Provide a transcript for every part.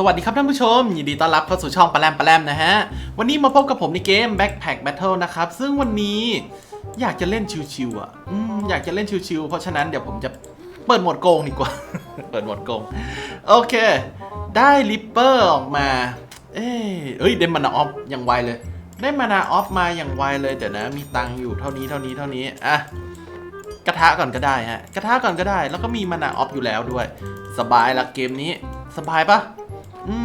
สวัสดีครับท่านผู้ชม ยินดีต้อนรับเข้าสู่ช่องปลาแรมปลาแรมนะฮะ วันนี้มาพบกับผมในเกม Backpack Battle นะครับ ซึ่งวันนี้อยากจะเล่นชิวๆอะอืมอยากจะเล่นชิวๆเพราะฉะนั้นเดี๋ยวผมจะเปิดหมดโกงดีกว่า เปิดหมดโกง โอเค ได้ลิปเปอร์ออกมา เอ้ยเอ้ยได้มานาออฟอย่างไวเลย ได้มานาออฟมาอย่างไวเลยเดี๋ยวนะ มีตังค์อยู่เท่านี้เท่านี้เท่านี้อะกระทะก่อนก็ได้ฮะกระทะก่อนก็ได้ แล้วก็มีมานาออฟอยู่แล้วด้วย สบายละเกมนี้ สบายปะ อื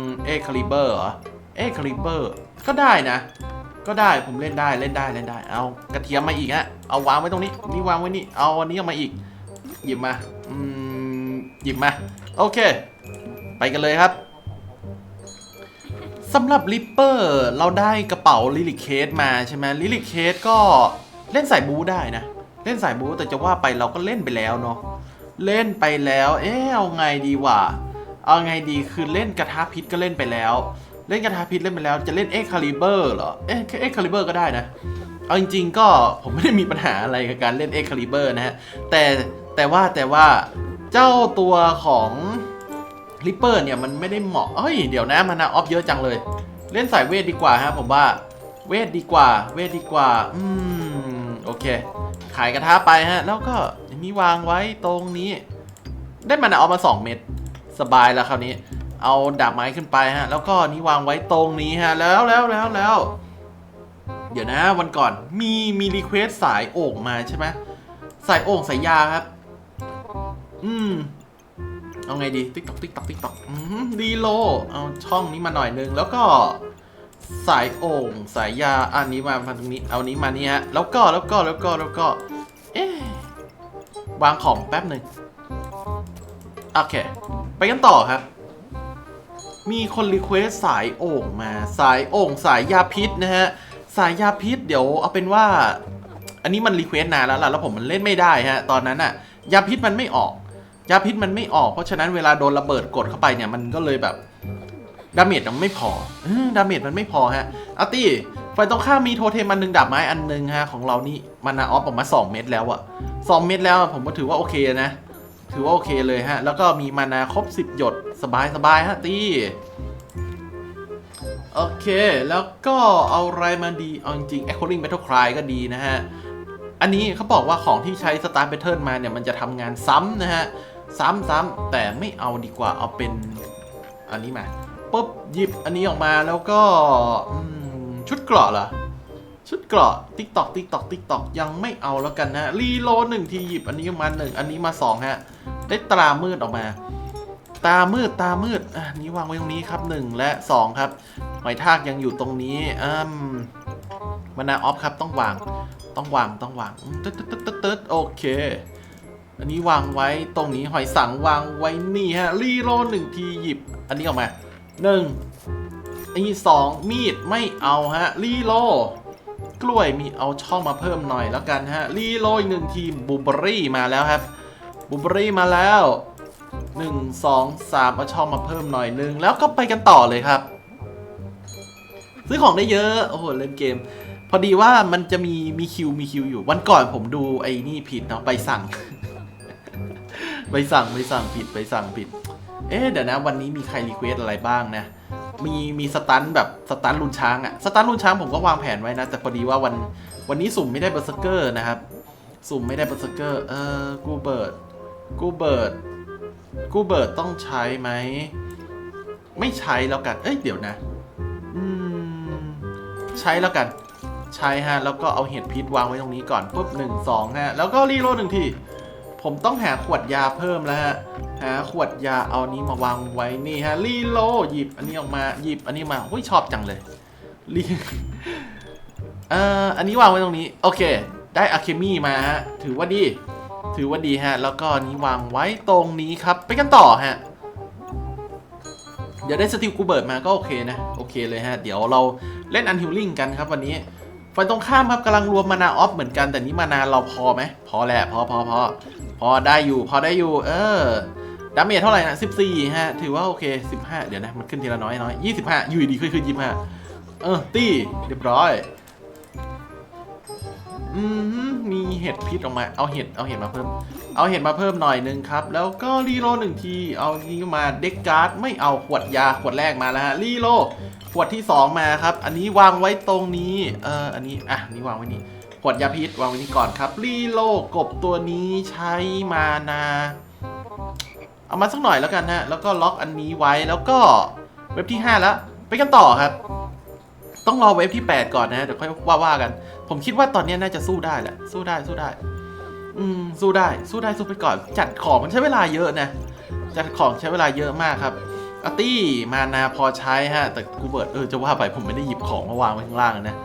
มเอคาลิเบอร์เหรอเอคาลิเบอร์ก็ได้นะ ก็ได้ผมเล่นได้เล่นได้เล่นได้ เอากระเทียมมาอีกฮะเอาวางไว้ตรงนี้นี่วางไว้นี่เอาอันนี้เอามาอีก หยิบมาอืมหยิบมา โอเค ไปกันเลยครับสำหรับลิปเปอร์เราได้กระเป๋าลิลิเคสมาใช่ไหมลิลิเคสก็เล่นสายบูได้นะ เล่นสายบูแต่จะว่าไปเราก็เล่นไปแล้วเนาะเล่นไปแล้ว เอ๊ะเอาไงดีวะ เอาไงดีคือเล่นกระทะพิษก็เล่นไปแล้ว เล่นกระทะพิษเล่นไปแล้วจะเล่นเอ็กคาลิเบอร์เหรอเอ็กคาลิเบอร์ก็ได้นะเอาจริง ๆ ก็ผมไม่ได้มีปัญหาอะไรกับการเล่นเอ็กคาลิเบอร์นะฮะแต่แต่ว่าแต่ว่าเจ้าตัวของลิปเปอร์เนี่ยมันไม่ได้เหมาะเอ้ย เดี๋ยวนะมานาออฟเยอะจังเลย เล่นสายเวทดีกว่าฮะผมว่าเวทดีกว่า เวทดีกว่า อืม โอเค ขายกระทะไปฮะ แล้วก็อย่างนี้วางไว้ตรงนี้ ได้มานาออฟมา 2 เม็ด สบายแล้วคราวนี้ เอาดาบไม้ขึ้นไปฮะ แล้วก็นี่วางไว้ตรงนี้ฮะ แล้วแล้วแล้วแล้วเดี๋ยวนะวันก่อนมีมีรีเควสสายโอ่งมาใช่ไหมสายโอ่งสายยาครับ อืมเอาไงดีติ๊กตอกติ๊กตอกติ๊กตอกดีโล เอาช่องนี้มาหน่อยนึง แล้วก็สายโอ่งสายยาอันนี้มามาตรงนี้ เอานี้มานี่ฮะ แล้วก็แล้วก็แล้วก็แล้วก็ เอ๊ะวางของแป๊บหนึ่งโอเค ไปกันต่อครับ มีคนรีเควสสายโอ่งมา สายโอ่งสายยาพิษนะฮะ สายยาพิษเดี๋ยวเอาเป็นว่า อันนี้มันรีเควสนานแล้วล่ะ แล้วผมมันเล่นไม่ได้ฮะ ตอนนั้นอะยาพิษมันไม่ออก ยาพิษมันไม่ออก เพราะฉะนั้นเวลาโดนระเบิดกดเข้าไปเนี่ย มันก็เลยแบบดาเมจมันไม่พออดาเมจมันไม่พอฮะอาร์ตี้ฝ่ายตรงข้ามมีโทเทมอันหนึ่งดาบไม้อันหนึ่งฮะ ของเรานี่มานาออฟออกมา 2 เม็ดแล้วอะ2 เม็ดแล้วผมก็ถือว่าโอเคนะ ถือว่าโอเคเลยฮะ แล้วก็มีมานาครบ 10 หยด สบายสบายฮะตีโอเค แล้วก็เอาอะไรมาดี เอาจริงๆ Echoing Battle Cry ก็ดีนะฮะ อันนี้เขาบอกว่าของที่ใช้ Star Pattern มาเนี่ย มันจะทำงานซ้ำนะฮะ ซ้ำๆแต่ไม่เอาดีกว่าเอาเป็น อันนี้มาปุ๊บหยิบอันนี้ออกมาแล้วก็ชุดเกราะเหรอ เกราะติ๊กตอกติ๊กตอกติ๊กตอกยังไม่เอาแล้วกันนะรีโลหนึ่งทีหยิบอันนี้มาหนึ่งอันนี้มาสองฮะได้ตรามืดออกมา ตามืดตามืดอะนี้วางไว้ตรงนี้ครับหนึ่งและสองครับหอยทากยังอยู่ตรงนี้อืมมานาออฟครับต้องวางต้องวางต้องวางตึ๊ดตึ๊ดตึ๊ดตึ๊ดตึ๊ดโอเค อันนี้วางไว้ตรงนี้หอยสังวางไว้นี่ฮะรีโลหนึ่งทีหยิบ อันนี้ออกมาหนึ่งอันนี้สองมีดไม่เอาฮะรีโล กล้วยมีเอาช่องมาเพิ่มหน่อยแล้วกันฮะรีโหลดอีกหนึ่งทีบูเบอรี่มาแล้วครับบูเบอรี่มาแล้วหนึ่งสองสามเอาช่องมาเพิ่มหน่อยนึง แล้วก็ไปกันต่อเลยครับ ซื้อของได้เยอะ โอ้โห เล่นเกม พอดีว่ามันจะมีมีคิวมีคิวอยู่ วันก่อนผมดูไอ้นี่ผิดเนาะไปสั่ง ไปสั่งไปสั่งผิดไปสั่งผิด เอ๊ะเดี๋ยวนะวันนี้มีใครรีเควสอะไรบ้างนะ มีมีสตันแบบสตันลุนช้างอะสตันลุนช้างผมก็วางแผนไว้นะ แต่พอดีว่าวันวันนี้สุ่มไม่ได้เบอร์เซเกอร์นะครับ สุ่มไม่ได้เบอร์เซเกอร์เออกูเบิร์ดกูเบิร์ดกูเบิร์ดต้องใช้ไหมไม่ใช้แล้วกันเอ้ยเดี๋ยวนะอืมใช้แล้วกันใช้ฮะแล้วก็เอาเห็ดพิษวางไว้ตรงนี้ก่อนปุ๊บหนึ่งสองฮะแล้วก็รีโหลดหนึ่งที ผมต้องหาขวดยาเพิ่มแล้วฮะ หาขวดยาเอานี้มาวางไว้นี่ฮะรีโลหยิบอันนี้ออกมาหยิบอันนี้มาอุ้ยชอบจังเลยรีเอ่ออันนี้วางไว้ตรงนี้ โอเค ได้อะเคมีมาฮะถือว่าดี ถือว่าดีฮะ แล้วก็นนี้วางไว้ตรงนี้ครับ ไปกันต่อฮะเดี๋ยวได้สติลกูเบิร์ดมาก็โอเคนะ โอเคเลยฮะ เดี๋ยวเราเล่นอันฮิลลิ่งกันครับวันนี้ฝ่ายตรงข้ามครับกำลังรวมมานาออฟเหมือนกันแต่นี้มานาเราพอไหมพอแหละพอพอพอ พอได้อยู่ พอได้อยู่ เออดาเมจเท่าไหร่นะ14 ฮะ ถือว่าโอเค 15 เดี๋ยวนะ มันขึ้นทีละน้อยน้อย25 อยู่ดีขึ้นขึ้น25 เออ ตี้ เรียบร้อย อืม มีเห็ดพิษออกมา เอาเห็ด เอาเห็ดมาเพิ่ม เอาเห็ดมาเพิ่มหน่อยนึงครับ แล้วก็รีโลหนึ่งที เอานี้มาเด็กการ์ด ไม่เอาขวดยาขวดแรกมาแล้วฮะ รีโลขวดที่สองมาครับ อันนี้วางไว้ตรงนี้ เออ อันนี้ อะ นี่วางไว้นี่ ขวดยาพิษวางไว้นี่ก่อนครับ รีโลกบตัวนี้ใช้มานา เอามาสักหน่อยแล้วกันฮะแล้วก็ล็อกอันนี้ไว้แล้วก็เว็บที่ 5 แล้ว ไปกันต่อครับ ต้องรอเว็บที่ 8 ก่อนนะฮะเดี๋ยวค่อยว่าว่ากัน ผมคิดว่าตอนนี้น่าจะสู้ได้แหละ สู้ได้สู้ได้ อืมสู้ได้ สู้ได้สู้ไปก่อน จัดของมันใช้เวลาเยอะนะจัดของใช้เวลาเยอะมากครับ อาตี้มานาพอใช้ฮะ แต่กูเบิร์ดเออจะว่าไปผมไม่ได้หยิบของมาวางไว้ข้างล่างนะ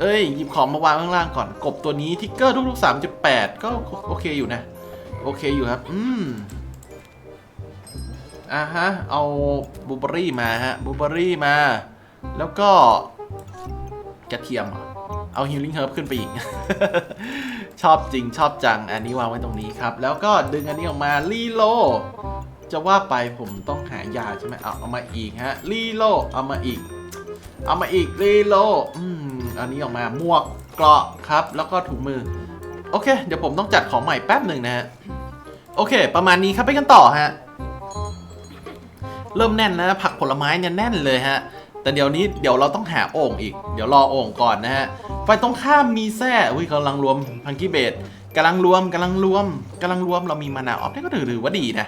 เอ้ยหยิบของมาวางข้างล่างก่อนกบตัวนี้ทิกเกอร์ทุกๆ3.8ก็โอเคอยู่นะ โอเคอยู่ครับ อืมอ่าฮะ เอาบูเบอรี่มาฮะบูเบอรี่มา แล้วก็กระเทียมเอเอาฮิลลิ่งเฮิร์บขึ้นไปอีก ชอบจริงชอบจัง อันนี้วางไว้ตรงนี้ครับ แล้วก็ดึงอันนี้ออกมารีโล จะว่าไปผมต้องหายาใช่ไหมเอาเอามาอีกฮะรีโลเอามาอีก เอามาอีกรีโลอืมอันนี้ออกมาหมวกเกราะครับ แล้วก็ถุงมือ โอเค เดี๋ยวผมต้องจัดของใหม่แป๊บหนึ่งนะฮะโอเค ประมาณนี้ครับไปกันต่อฮะเริ่มแน่นแล้วผักผลไม้เนี่ยแน่นเลยฮะ แต่เดี๋ยวนี้เดี๋ยวเราต้องหาโอ่งอีก เดี๋ยวรอโอ่งก่อนนะฮะไฟตรงข้ามมีแส้อุ้ยกำลังรวมพังกี้เบดกำลังรวมกำลังรวมกำลังรวมเรามีมานาออฟนี่ก็ถือว่าดีนะ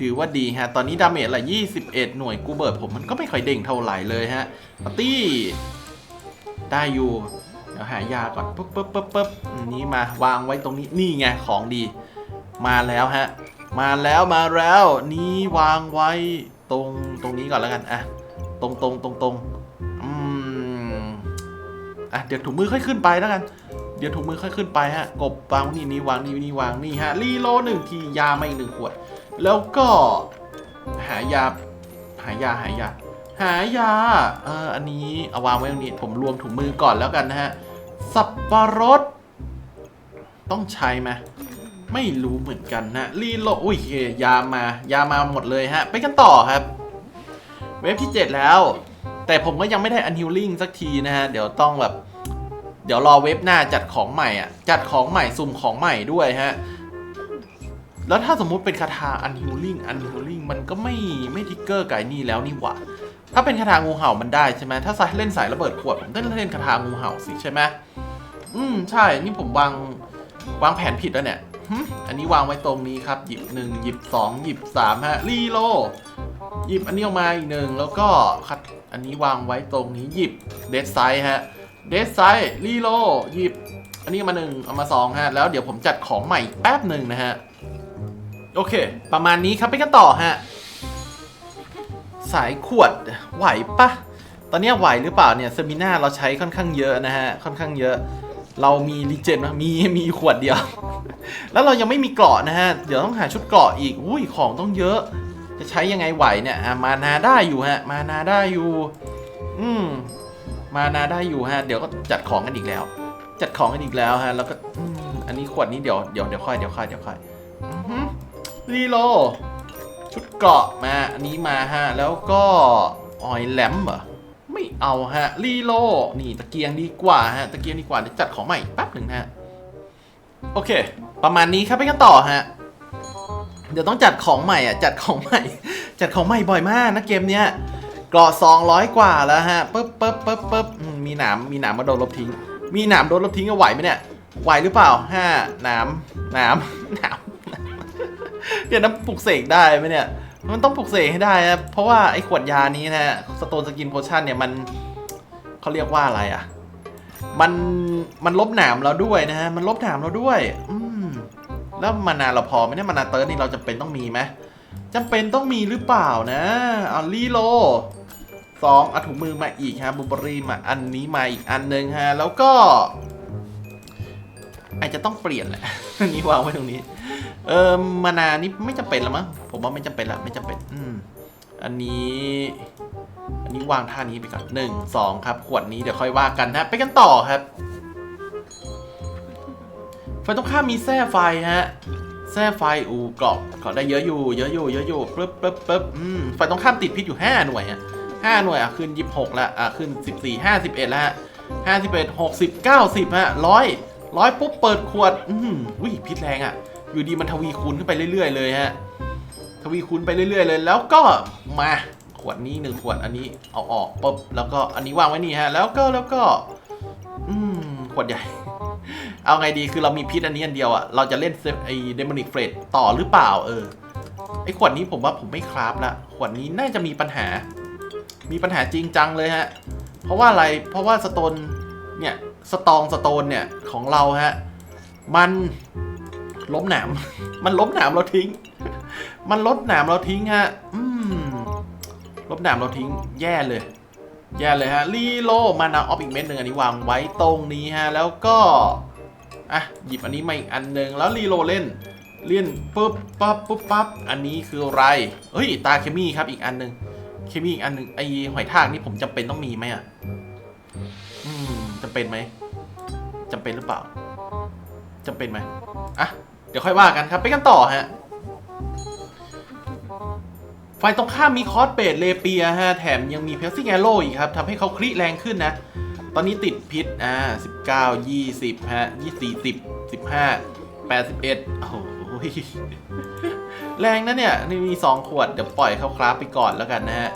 ถือว่าดีฮะ ตอนนี้ดาเมจละ 21 หน่วยกูเบิร์ดผมมันก็ไม่ค่อยเด้งเท่าไหร่เลยฮะปาร์ตี้ ได้อยู่ เดี๋ยวหายาก่อนปุ๊บปุ๊บปุ๊บปุ๊บอันนี้มาวางไว้ตรงนี้ นี่ไง ของดี มาแล้วฮะ มาแล้วมาแล้ว นี่วางไว้ตรงตรงนี้ก่อนแล้วกัน อะ ตรงตรงตรงตรงอืม อะ เดี๋ยวถุงมือค่อยขึ้นไปแล้วกันเดี๋ยวถุงมือค่อยขึ้นไปฮะ กบวางนี่นี่วางนี่นี่วางนี่ฮะรีโลหนึ่งทียาไมาอีกหนึ่งขวด แล้วก็หายา หายาหายา หายา เอออันนี้เอาวางไว้ตรงนี้ ผมรวมถุงมือก่อนแล้วกันนะฮะ สับปะรด ต้องใช้ไหมไม่รู้เหมือนกันนะรีโหลดอุ้ยยามา ยามาหมดเลยฮะ ไปกันต่อครับ เว็บที่ 7 แล้ว แต่ผมก็ยังไม่ได้อันฮิลลิ่งสักทีนะฮะ เดี๋ยวต้องแบบ เดี๋ยวรอเว็บหน้าจัดของใหม่อะ จัดของใหม่สุ่มของใหม่ด้วยฮะ แล้วถ้าสมมุติเป็นคาถาอันฮิลลิ่งอันฮิลลิ่งมันก็ไม่ไม่ทิกเกอร์ไก่นี่แล้วนี่หว่า ถ้าเป็นคาถางูเห่ามันได้ใช่ไหมถ้าใส่เล่นสายระเบิดขวดผมต้องเล่นคาถางูเห่าสิใช่ไหมอืมใช่นี่ผมวางวางแผนผิดแล้วเนี่ยอันนี้วางไว้ตรงนี้ครับ หยิบหนึ่งหยิบสองหยิบสามฮะรีโลหยิบอันนี้ออกมาอีกหนึ่งแล้วก็คัดอันนี้วางไว้ตรงนี้หยิบเดสไซฮะเดสไซรีโลหยิบ อันนี้มาหนึ่งเอามาสองฮะแล้วเดี๋ยวผมจัดของใหม่แป๊บหนึ่งนะฮะ โอเค ประมาณนี้ครับไปกันต่อฮะ สายขวดไหวปะ ตอนนี้ไหวหรือเปล่าเนี่ยเซมิน่าเราใช้ค่อนข้างเยอะนะฮะ ค่อนข้างเยอะ เรามีรีเจนมมีมีขวดเดียว แล้วเรายังไม่มีเกราะนะฮะ เดี๋ยวต้องหาชุดเกราะอีก อุ้ยของต้องเยอะ จะใช้ยังไงไหวเนี่ยมานาได้อยู่ฮะ มานาได้อยู่ อืม มานาได้อยู่ฮะ เดี๋ยวก็จัดของกันอีกแล้ว จัดของกันอีกแล้วฮะ แล้วก็อันนี้ขวดนี้เดี๋ยวเดี๋ยวเดี๋ยวค่อยเดี๋ยวค่อยเดี๋ยวค่อยอือ รีโล ชุดเกราะมา อันนี้มาฮะ แล้วก็ ออยแลมเหรอ ไม่เอาฮะ รีโล นี่ตะเกียงดีกว่าฮะ ตะเกียงดีกว่าเดี๋ยวจัดของใหม่แป๊บหนึ่งฮะ โอเค ประมาณนี้ครับไปกันต่อฮะ เดี๋ยวต้องจัดของใหม่อะ จัดของใหม่ จัดของใหม่บ่อยมากนะเกมเนี้ยเกราะ200 กว่าแล้วฮะปึ๊บปึ๊บปึ๊บปึ๊บมมีหนามมีหนามมาโดนลบทิ้ง มีหนามโดนลบทิ้งก็ไหวไหมเนี่ย ไหวหรือเปล่าห้าหนามหนามหนาม เดี๋ยวน้ำปลุกเสกได้ไหมเนี่ย มันต้องปลุกเสกให้ได้นะเพราะว่าไอ้ขวดยานี้นะฮะสโตนสกินโพชั่นเนี่ยมันเขาเรียกว่าอะไรอะ มันมันลบหนามเราด้วยนะฮะ มันลบหนามเราด้วย อืมแล้วมานาเราพอไหมเนี่ยมานาเติร์ดนี่เราจำเป็นต้องมีไหมจำเป็นต้องมีหรือเปล่านะเอาลีโลสองเอาถุงมือมาอีกฮะบูเบอรี่มาอันนี้มาอีกอันหนึ่งฮะ แล้วก็ อาจจะต้องเปลี่ยนแหละอันนี้วางไว้ตรงนี้ เออมานานี่ไม่จำเป็นแล้วมั้งผมว่าไม่จำเป็นละไม่จำเป็น อืมอันนี้ อันนี้วางท่านี้ไปก่อนหนึ่งสองครับ ขวดนี้เดี๋ยวค่อยว่ากันนะไปกันต่อครับไฟตรงข้ามมีแส้ไฟฮะแส้ไฟอูเกาะเกาะได้เยอะอยู่ เยอะอยู่ เยอะอยู่ปึ๊บปึ๊บปึ๊บอืมไฟตรงข้ามติดพิษอยู่ 5 หน่วยฮะห้าหน่วยอะขึ้นยี่สิบหกละอะขึ้นสิบสี่ห้าสิบเอ็ดละฮะห้าสิบเอ็ดหกสิบเก้าสิบฮะร้อยร้อยปุ๊บเปิดขวด อืมอุ้ยพิษแรงอะ่ะ อยู่ดีมันทวีคูณขึ้นไปเรื่อย ๆ เลยฮะ ทวีคูณไปเรื่อย ๆ เลย แล้วก็มาขวดนี้หนึ่งขวดอันนี้เอาออกปุ๊บแล้วก็อันนี้วางไว้นี่ฮะ แล้วก็แล้วก็ อืมขวดใหญ่ เอาไงดีคือเรามีพิษอันนี้อันเดียวอะ่ะเราจะเล่นไอ้เดมอนิกเฟรดต่อหรือเปล่า เออไอ้ขวดนี้ผมว่าผมไม่คราฟละขวดนี้น่าจะมีปัญหา มีปัญหาจริงจังเลยฮะ เพราะว่าอะไรเพราะว่าสโตนเนี่ยสตองสโตนเนี่ยของเราฮะ มัน ล้มหนาม มันล้มหนามเราทิ้ง มันลดหนามเราทิ้งฮะ อืมลบหนามเราทิ้ง แย่เลย แย่เลยฮะ รีโลมานาออฟอีกเม็ดหนึ่งอันนี้วางไว้ตรงนี้ฮะ แล้วก็ อะ หยิบอันนี้มาอีกอันหนึ่งแล้วรีโลเล่น เลี่ยนปุ๊บปั๊บปุ๊บปั๊บ อันนี้คืออะไรเฮ้ย ตาเคมีครับอีกอันหนึ่งเคมีอีกอันหนึ่งไอหอยทากนี่ผมจำเป็นต้องมีไหมอะ อืมจำเป็นไหมจำเป็นหรือเปล่าจำเป็นไหมอะ ดี๋ยวค่อยว่ากันครับ ไปกันต่อฮะฝ่ายตรงข้ามมีคอสเบดเลเปียฮะ แถมยังมีเพลซิงแอโร่อีกครับทำให้เขาคลิแรงขึ้นนะ ตอนนี้ติดพิษ อ่า19 20ฮะ24 10 15 81โอ้โหแรงนะเนี่ยนี่มี2ขวด เดี๋ยวปล่อยเขาคราฟไปก่อนแล้วกันนะฮะ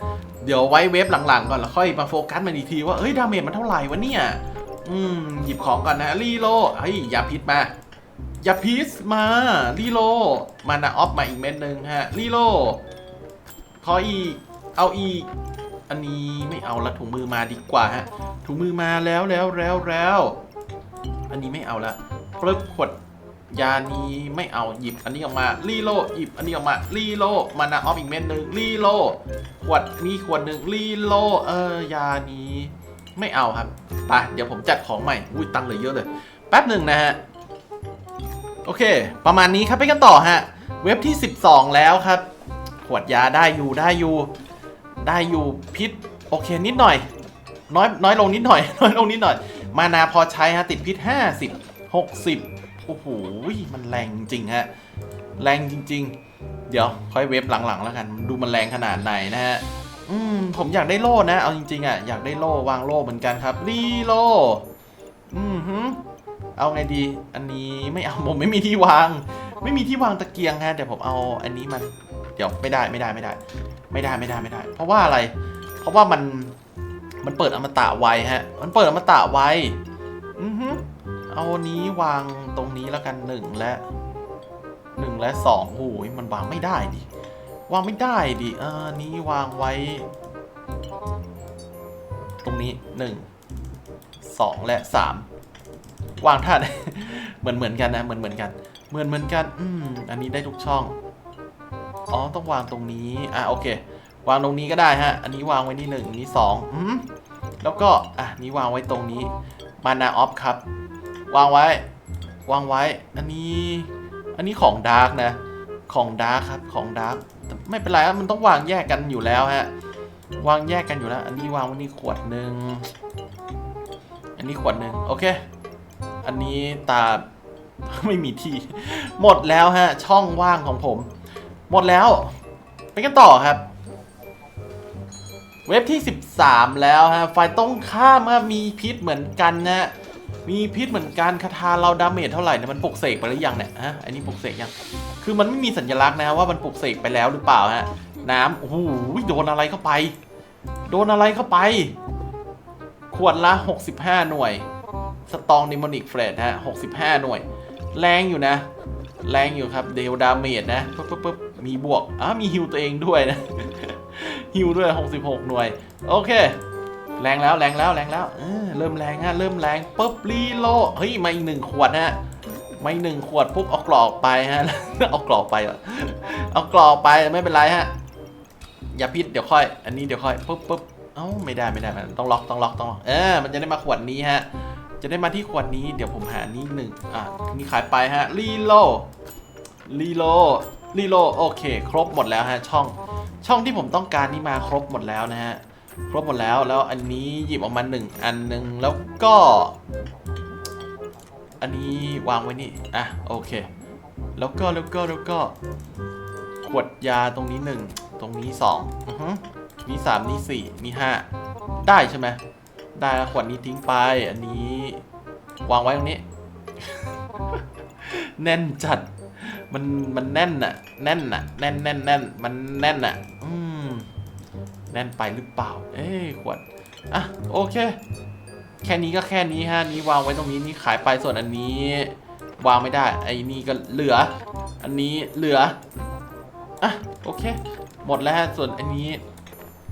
เดี๋ยวไว้เวฟหลังๆ ก่อนแล้วค่อยมาโฟกัสมันอีกทีว่า เอ้ย ดาเมจมันเท่าไหร่วะเนี่ย อืม หยิบของก่อนนะรีโลเฮ้ยอย่าพิษมา ย่าพิษมารีโลมานะออฟมาอีกเม็ดหนึ่งฮะรีโลขออีก เอาอีก อันนี้ไม่เอาละถุงมือมาดีกว่าฮะ ถุงมือมาแล้วแล้วแล้วแล้วอันนี้ไม่เอาละปลึบขวดยานี้ไม่เอาหยิบอันนี้ออกมารีโลหยิบอันนี้ออกมารีโลมานาออฟอีกเม็ดหนึ่งรีโลขวดมีขวดหนึ่งรีโลเออยานี้ ไม่เอาครับไปเดี๋ยวผมจัดของใหม่อุ้ยตังเหลือเยอะเลย แป๊บหนึ่งนะฮะ โอเค ประมาณนี้ครับไปกันต่อฮะ เว็บที่ 12 แล้วครับ ขวดยาได้อยู่ได้อยู่ ได้อยู่พิษ โอเคนิดหน่อย น้อยน้อยลงนิดหน่อย น้อยลงนิดหน่อย มานาพอใช้ฮะติดพิษ 50 60 โอ้โห มันแรงจริงฮะ แรงจริง ๆ เดี๋ยวค่อยเว็บหลังๆ แล้วกัน ดูมันแรงขนาดไหนนะฮะ อืม ผมอยากได้โล่นะ เอาจริงๆอะอยากได้โล่วางโล่เหมือนกันครับรีโล่อืมฮึ เอาไงดี อันนี้ไม่เอาผมไม่มีที่วาง ไม่มีที่วางตะเกียงฮะเดี๋ยวผมเอาอันนี้มัน เดี๋ยวไม่ได้ไม่ได้ไม่ได้ ไม่ได้ไม่ได้ไม่ได้ เพราะว่าอะไร เพราะว่ามันมันเปิดอมตะไวฮะ มันเปิดอมตะไวอือฮึเอานี้วางตรงนี้แล้วกันหนึ่งและหนึ่งและสองโอ้ยมันวางไม่ได้ดิวางไม่ได้ดิเออนี้วางไว้ ตรงนี้หนึ่งสองและสาม วางท่าเหมือนเหมือนกันนะเหมือนเหมือนกันเหมือนเหมือนกันอืมอันนี้ได้ทุกช่องอ๋อต้องวางตรงนี้อะโอเค วางตรงนี้ก็ได้ฮะ อันนี้วางไว้นี่หนึ่งนี้สองอืมแล้วก็อะนี้วางไว้ตรงนี้มานาออฟครับ วางไว้ วางไว้ อันนี้ อันนี้ของดาร์กนะ ของดาร์กครับของดาร์กไม่เป็นไรครับมันต้องวางแยกกันอยู่แล้วฮะวางแยกกันอยู่แล้ว อันนี้วางไว้นี่ขวดหนึ่งอันนี้ขวดหนึ่งโอเค อันนี้ตาไม่มีที่ หมดแล้วฮะ ช่องว่างของผม หมดแล้ว ไปกันต่อครับ เว็บที่ 13 แล้วฮะฝ่ายตรงข้ามั้มีพิษเหมือนกันนะมีพิษเหมือนกันคาถาเราดาเมจเท่าไหร่เนี่ยมันปลุกเสกไปหรือยังเนี่ยฮะอันนี้ปลุกเสกยัง คือมันไม่มีสัญลักษณ์นะว่ามันปลุกเสกไปแล้วหรือเปล่าฮะ น้ำโอ้โหโดนอะไรเข้าไป โดนอะไรเข้าไป ขวดละ 65 หน่วย สตองนิมอนิกเฟรดฮะ65หน่วย แรงอยู่นะ แรงอยู่ครับ เดลดาเมจนะปึ๊บปึ๊บปึ๊บมีบวกอะมีฮิวตัวเองด้วยนะฮิวด้วย 66 หน่วย โอเค แรงแล้วแรงแล้วแรงแล้วเออเริ่มแรงฮะเริ่มแรงปุ๊บรีโลเฮ้ยมาอีกหนึ่งขวดฮะมาอีกหนึ่งขวดปุ๊บเอากรอกไปฮะเอากรอกไปเอเอากรอกไปไม่เป็นไรฮะอย่าพิษเดี๋ยวค่อย อันนี้เดี๋ยวค่อยปุ๊บปุ๊บเอ้าไม่ได้ไม่ได้ไม่ได้ต้องล็อกต้องล็อกต้องล็อกเออมันจะได้มาขวดนี้ฮะ จะได้มาที่ขวดนี้เดี๋ยวผมหานี่หนึ่งอะนี่ขายไปฮะรีโลรีโลรีโลโอเค ครบหมดแล้วฮะช่องช่องที่ผมต้องการนี่มาครบหมดแล้วนะฮะครบหมดแล้วแล้วอันนี้หยิบออกมาหนึ่งอันหนึ่งแล้วก็ อันนี้วางไว้นี่อะโอเค แล้วก็แล้วก็แล้วก็ขวดยาตรงนี้หนึ่งตรงนี้สองอือฮึนี่สามนี่สี่นี่ห้าได้ใช่ไหม ได้ขวดนี้ทิ้งไป อันนี้ วางไว้ตรงนี้ แน่นจัด มันมันแน่นอะแน่นอะแน่นแน่นแน่นมันแน่นอะอืมแน่นไปหรือเปล่า เอ้ขวดอะโอเค แค่นี้ก็แค่นี้ฮะนี้วางไว้ตรงนี้นี่ขายไปส่วนอันนี้ วางไม่ได้ ไอ้นี่ก็เหลือ อันนี้เหลืออะโอเค หมดแล้วฮะส่วนอันนี้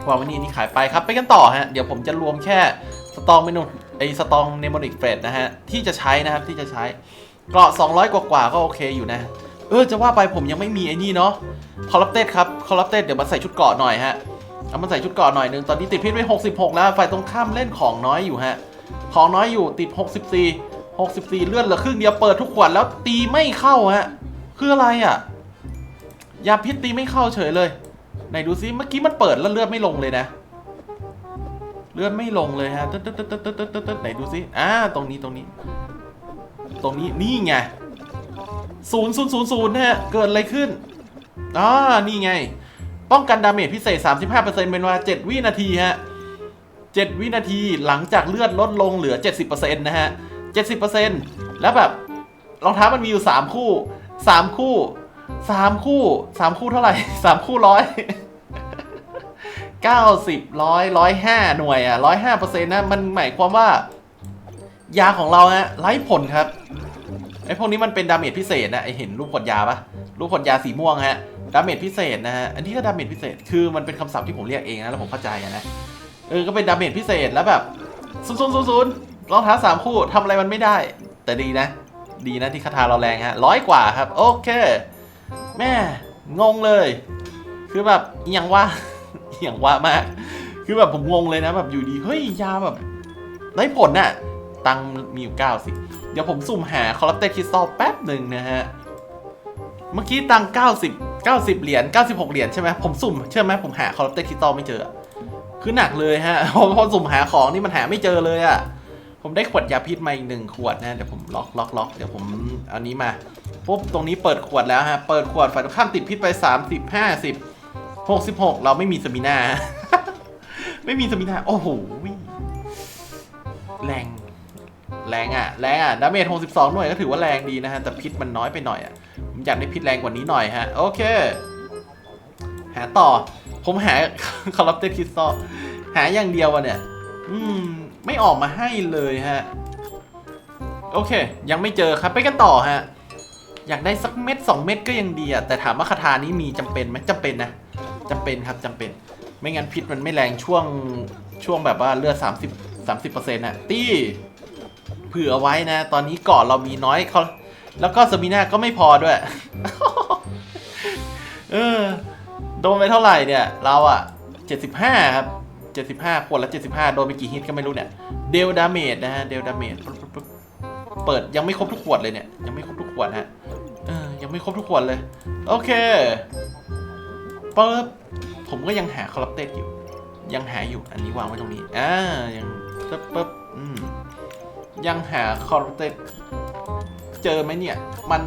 วางไว้นี่นี่ขายไปครับไปกันต่อฮะ เดี๋ยวผมจะรวมแค่ สตองเมนูไอสตองเนมอนิกเฟรดนะฮะ ที่จะใช้นะครับที่จะใช้เกราะ200 กว่ากว่าก็โอเคอยู่นะ เออจะว่าไปผมยังไม่มีไอ้นี่เนาะคอร์รัปเต็ดครับคอร์รัปเต็ดเดี๋ยวมาใส่ชุดเกราะหน่อยฮะเอามาใส่ชุดเกราะหน่อยนึงตอนนี้ติดพิษไป66 แล้วฝ่ายตรงข้ามเล่นของน้อยอยู่ฮะของน้อยอยู่ติด 64 64 เลือดเหลือครึ่งเดียวเปิดทุกขวดแล้วตีไม่เข้าฮะคืออะไรอะยาพิษตีไม่เข้าเฉยเลยไหนดูซิเมื่อกี้มันเปิดแล้วเลือดไม่ลงเลยนะ เลือดไม่ลงเลยฮะตึ๊ดตึ๊ดตึ๊ดตึ๊ดตึ๊ดตึ๊ดตึ๊ดไหนดูซิอ่าตรงนี้ตรงนี้ ตรงนี้นี่ไงศูนย์ศูนย์ศูนย์ศูนย์ฮะเกิดอะไรขึ้นอ่านี่ไง ป้องกันดาเมจพิเศษ 35%เป็นเวลา7วินาทีฮะ7วินาทีหลังจากเลือดลดลงเหลือ 70%นะฮะ 70%แล้วแบบรองเท้ามันมีอยู่ 3 คู่ 3 คู่ 3 คู่ 3 คู่เท่าไหร่ 3 คู่ร้อย 90ร้อยร้อยห้าหน่วยอะร้อยห้าเปอร์เซ็นต์นะมันหมายความว่า ยาของเราฮะไร้ผลครับไอพวกนี้มันเป็นดาเมจพิเศษนะไอเห็นรูปขวดยาปะรูปขวดยาสีม่วงฮะดาเมจพิเศษนะฮะอันนี้ก็ดาเมจพิเศษคือมันเป็นคำศัพท์ที่ผมเรียกเองนะแล้วผมเข้าใจนะเออก็เป็นดาเมจพิเศษแล้วแบบศูนย์ศูนย์ศูนย์รองเท้าสามคู่ทำอะไรมันไม่ได้ แต่ดีนะ ดีนะที่คาถาเราแรงฮะร้อยกว่าครับ โอเค แม่งงเลย คือแบบอย่างว่า อย่างว่ามาก คือแบบผมงงเลยนะแบบอยู่ดีเฮ้ยยาแบบไร้ผลน่ะ ตังมีอยู่90เดี๋ยวผมสุ่มหาคอร์เตคริสตัลแป๊บหนึ่งนะฮะ เมื่อกี้ตังค์90 90เหรียญ96เหรียญใช่ไหมผมสุ่มเชื่อไหมผมหาคอร์เตคริสตัลไม่เจอ คือหนักเลยฮะพอพอสุ่มหาของนี่มันหาไม่เจอเลยอะ่ะผมได้ขวดยาพิษมาอีกหนึ่งขวดนะเดี๋ยวผมล็อกล็อกล็อกเดี๋ยวผมเอานี้มาปุ๊บตรงนี้เปิดขวดแล้วฮะ เปิดขวดฝ่ายตรงข้ามติดพิษไป 30 50 66 เราไม่มีสมินา ไม่มีสมินา โอ้โห แรง แรงอะ แรงอะ ดาเมจ62 หน่วยก็ถือว่าแรงดีนะฮะ แต่พิษมันน้อยไปหน่อยอะ ผมอยากได้พิษแรงกว่านี้หน่อยฮะ โอเค หาต่อ ผมหาคอร์รัปเตอร์คริสตัลหาอย่างเดียวอะเนี่ย อืม ไม่ออกมาให้เลยฮะ โอเค ยังไม่เจอครับ ไปกันต่อฮะอยากได้สักเม็ดสองเม็ดก็ยังดีอะแต่ถามว่าคาถานี้มีจำเป็นไหมจำเป็นนะ จำเป็นครับจำเป็น ไม่งั้นพิษมันไม่แรงช่วงช่วงแบบว่าเลือด30 30เปอร์เซ็นต์ะตี้เผื่อไว้นะ ตอนนี้ก่อนเรามีน้อยเขาแล้วก็สมิน่าก็ไม่พอด้วย เออ โดนไปเท่าไหร่เนี่ย เราอะ75ครับ75คนละ75โดนไปกี่ฮิตก็ไม่รู้เนี่ย เดลดาเมจนะฮะ เดลดาเมจเปิดยังไม่ครบทุกขวดเลยเนี่ย ยังไม่ครบทุกขวดฮะ เออ ยังไม่ครบทุกขวดเลย โอเค ปิบผมก็ยังหาคอร์รัปเต็ดอยู่ ยังหาอยู่อันนี้วางไว้ตรงนี้อ่ายังปึ๊บปึ๊บอืมยังหาคอร์รัปเต็ดเจอไหมเนี่ย มัน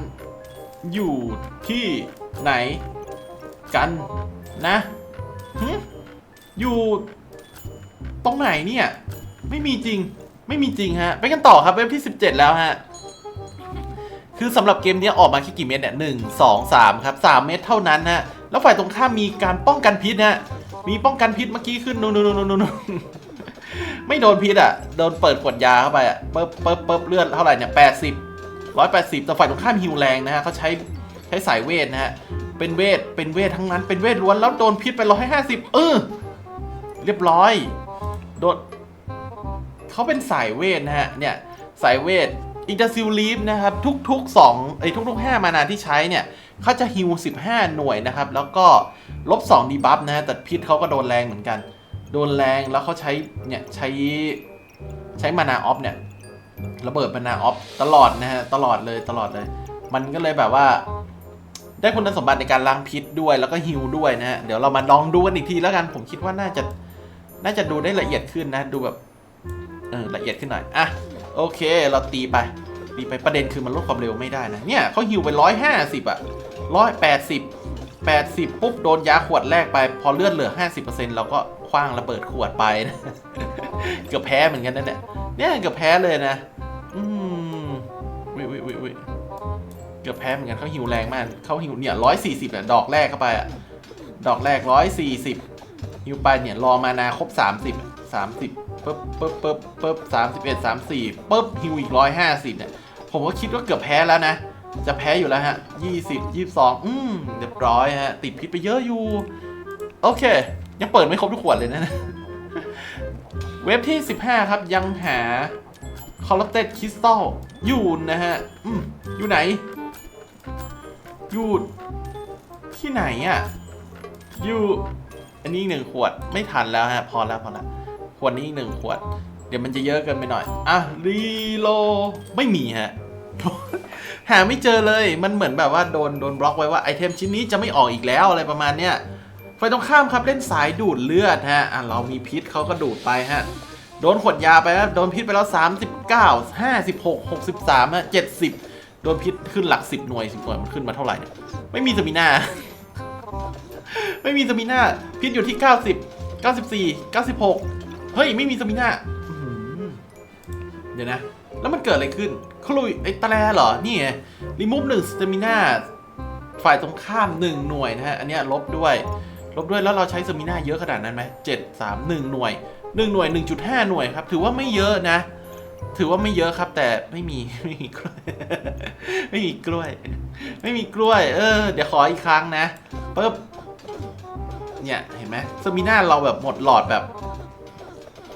อยู่ที่ไหนกันนะหึอยู่ตรงไหนเนี่ย ไม่มีจริงไม่มีจริงฮะ ไปกันต่อครับเว็บที่ 17 แล้วฮะ คือสำหรับเกมนี้ออกมาแค่กี่เม็ดเนี่ยหนึ่งสองสามครับสามเม็ดเท่านั้นฮะ แล้วฝ่ายตรงข้ามมีการป้องกันพิษฮะมีป้องกันพิษเมื่อกี้ขึ้นนู่นนู่นนู่นนู่นไม่โดนพิษอะโดนเปิดขวดยาเข้าไปอะเปิ๊บเปิ๊บเปิ๊บเลือดเท่าไหร่เนี่ยแปดสิบร้อยแปดสิบแต่ฝ่ายตรงข้ามฮิวแรงนะฮะเขาใช้ใช้สายเวทนะฮะเป็นเวทเป็นเวททั้งนั้นเป็นเวทล้วนแล้วโดนพิษไปร้อยห้าสิบเออเรียบร้อยโดนเขาเป็นสายเวทนะฮะเนี่ยสายเวทอินเตอร์ซิลลีฟนะครับทุกๆ2ไอ้ยทุกๆ5มานาที่ใช้เนี่ย เขาจะฮิว15 หน่วยนะครับ แล้วก็ลบ2ดีบัฟนะฮะแต่พิษเขาก็โดนแรงเหมือนกัน โดนแรงแล้วเขาใช้เนี่ยใช้ใช้มานาออฟเนี่ยระเบิดมานาออฟตลอดนะฮะตลอดเลยตลอดเลย มันก็เลยแบบว่า ได้คุณสมบัติในการล้างพิษด้วยแล้วก็ฮิวด้วยนะฮะเดี๋ยวเรามาลองดูกันอีกทีแล้วกันผมคิดว่าน่าจะน่าจะดูได้ละเอียดขึ้นนะ ดูแบบเออละเอียดขึ้นหน่อยอะโอเค เราตีไป ตีไปประเด็นคือมันลดความเร็วไม่ได้นะ เนี่ยเขาฮิวไปร้อยห้าสิบอะร้อยแปดสิบแปดสิบปุ๊บโดนยาขวดแรกไป พอเลือดเหลือห้าสิบเปอร์เซ็นต์เราก็คว้างระเบิดขวดไปนะเกือบแพ้เหมือนกันนั่นแหละเนี่ยเกือบแพ้เลยนะ อืมไม่อุ้ยอุ้ยอุ้ยเกือบแพ้เหมือนกันเขาหิวแรงมากเขาหิวเนี่ยร้อยสี่สิบอะดอกแรกเข้าไปอะดอกแรกร้อยสี่สิบหิวไปเนี่ยรอมานาครบสามสิบสามสิบปึ๊บปึ๊บปึ๊บปึ๊บสามสิบเอ็ดสามสี่ปึ๊บหิวอีกร้อยห้าสิบเนี่ย ผมก็คิดว่าเกือบแพ้แล้วนะ จะแพ้อยู่แล้วฮะยี่สิบยี่สองอืมเรียบร้อยฮะ ติดพิษไปเยอะอยู่ โอเค ยังเปิดไม่ครบทุกขวดเลยนะ เว็บที่ 15 ครับยังหา Corrupted Crystal อยู่นะฮะ อืม อยู่ไหน อยู่ ที่ไหนอะ่ะ อยู่ อันนี้หนึ่งขวดไม่ทันแล้วฮะ พอแล้วพอแล้วขวดนี้อีกหนึ่งขวด เดี๋ยวมันจะเยอะเกินไปหน่อย อะรีโลไม่มีฮะ หาไม่เจอเลย มันเหมือนแบบว่าโดนโดนบล็อกไว้ว่าไอเทมชิ้นนี้จะไม่ออกอีกแล้วอะไรประมาณเนี้ยไฟตรงข้ามครับเล่นสายดูดเลือดฮะ อะเรามีพิษเขาก็ดูดไปฮะ โดนขวดยาไปแล้วโดนพิษไปแล้ว 39 56 63ฮะ70 โดนพิษขึ้นหลัก 10 หน่วย 10 หน่วยมันขึ้นมาเท่าไหร่เนี่ย ไม่มีสมิน่า ไม่มีสมิน่า พิษอยู่ที่ 90 94 96 เฮ้ย ไม่มีสมิน่าอื้อหือเดี๋ยวนะ แล้วมันเกิดอะไรขึ้นคลุยไอ้ตะแลเหรอ นี่ไงรีมูฟหนึ่งสเตมิน่าฝ่ายตรงข้าม1หน่วยนะฮะ อันนี้ลบด้วย ลบด้วยแล้วเราใช้สมิน่าเยอะขนาดนั้นไหมเจ็ดสามหนึ่งหน่วยหนึ่งหน่วยหนึ่งจุดห้าหน่วยครับ ถือว่าไม่เยอะนะ ถือว่าไม่เยอะครับแต่ไม่มีไม่มีกล้วย ไม่มีกล้วย ไม่มีกล้วย เออ เดี๋ยวขออีกครั้งนะปึ๊บเนี่ยเห็นไหมสมิน่าเราแบบหมดหลอดแบบ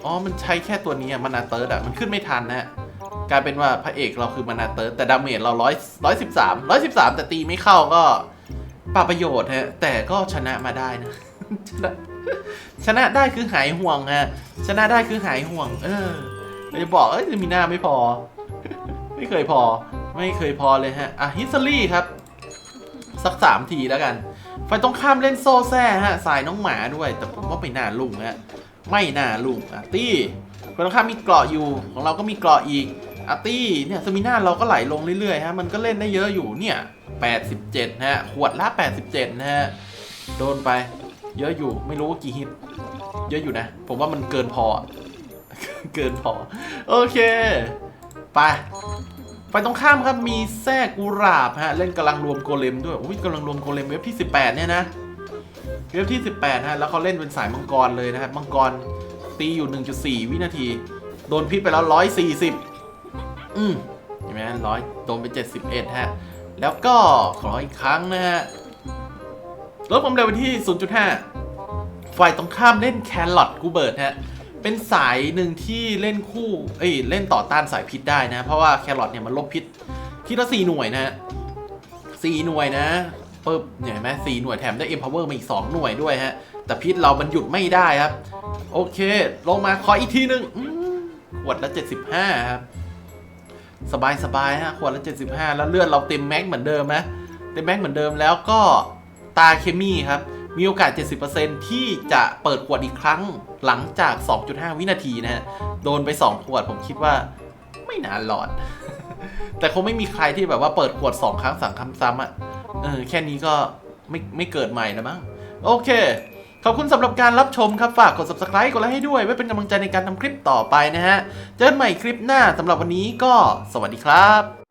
อ๋อ มันใช้แค่ตัวนี้อะมานาเติร์ดอะมันขึ้นไม่ทันนะฮะกลายเป็นว่าพระเอกเราคือมานาเติร์ดแต่ดาเมจเราร้อยร้อยสิบสามร้อยสิบสามแต่ตีไม่เข้าก็ป่าประโยชน์ฮะแต่ก็ชนะมาได้นะชนะชนะได้คือหายห่วงฮะชนะได้คือหายห่วง เออเราจะบอกเอ้ยมีหน้าไม่พอ ไม่เคยพอ ไม่เคยพอเลยฮะอะฮิสซอรี่ครับ สักสามทีแล้วกันไฟตรงข้ามเล่นโซ่แซ่ฮะ สายน้องหมาด้วย แต่ผมว่าไม่น่าลุงฮะ ไม่น่าลุงอะตี้ไฟตรงข้ามมีเกราะอยู่ ของเราก็มีเกราะอีกอาร์ตี้เนี่ยสมิน่าเราก็ไหลลงเรื่อยๆฮะมันก็เล่นได้เยอะอยู่เนี่ย87ฮะขวดละ 87นะฮะโดนไป เยอะอยู่ไม่รู้ว่ากี่ฮิต เยอะอยู่นะ ผมว่ามันเกินพอ เกินพอ โอเค ไป ไปตรงข้ามครับมีแทรกกุหลาบฮะ เล่นกำลังรวมโกเลมด้วยอุ้ยกำลังรวมโกเลมเว็บที่ 18 เนี่ยนะ เว็บที่ 18 ฮะ แล้วเขาเล่นเป็นสายมังกรเลยนะครับ มังกรตีอยู่ 1.4 วินาที โดนพิษไปแล้ว 140 อืมเห็นไหมร้อยโดนไป 71 ฮะ แล้วก็ขออีกครั้งนะฮะ ลดความเร็วไปที่ 0.5 ฝ่ายตรงข้ามเล่นแครอทกูเบิร์ตฮะ เป็นสายหนึ่งที่เล่นคู่ เอ้ย เล่นต่อต้านสายพิษได้นะ เพราะว่าแครอทเนี่ยมันลบพิษ ทีละสี่หน่วยนะฮะสี่หน่วยนะ ปึ๊บเนี่ยเห็นไหมสี่หน่วยแถมได้ empower มาอีก 2 หน่วยด้วยฮะ แต่พิษเรามันหยุดไม่ได้ครับ โอเค ลงมาขออีกทีหนึ่งขวดละ 75 ครับ สบายสบายฮะ ขวดละ 75 แล้วเลือดเราเต็มแม็กเหมือนเดิมนะเต็มแม็กเหมือนเดิมแล้วก็ตาเคมีครับ มีโอกาส 70%ที่จะเปิดขวดอีกครั้งหลังจาก 2.5 วินาทีนะฮะ โดนไป 2 ขวดผมคิดว่าไม่นานหลอด แต่คงไม่มีใครที่แบบว่าเปิดขวด 2 ครั้งสั่งคำซ้ำอะ เออแค่นี้ก็ไม่ไม่เกิดใหม่แล้วมั้งโอเค ขอบคุณสำหรับการรับชมครับ ฝากกด subscribe กดไลค์ให้ด้วย ไว้เป็นกำลังใจในการทำคลิปต่อไปนะฮะ เจอกันใหม่คลิปหน้าสำหรับวันนี้ก็สวัสดีครับ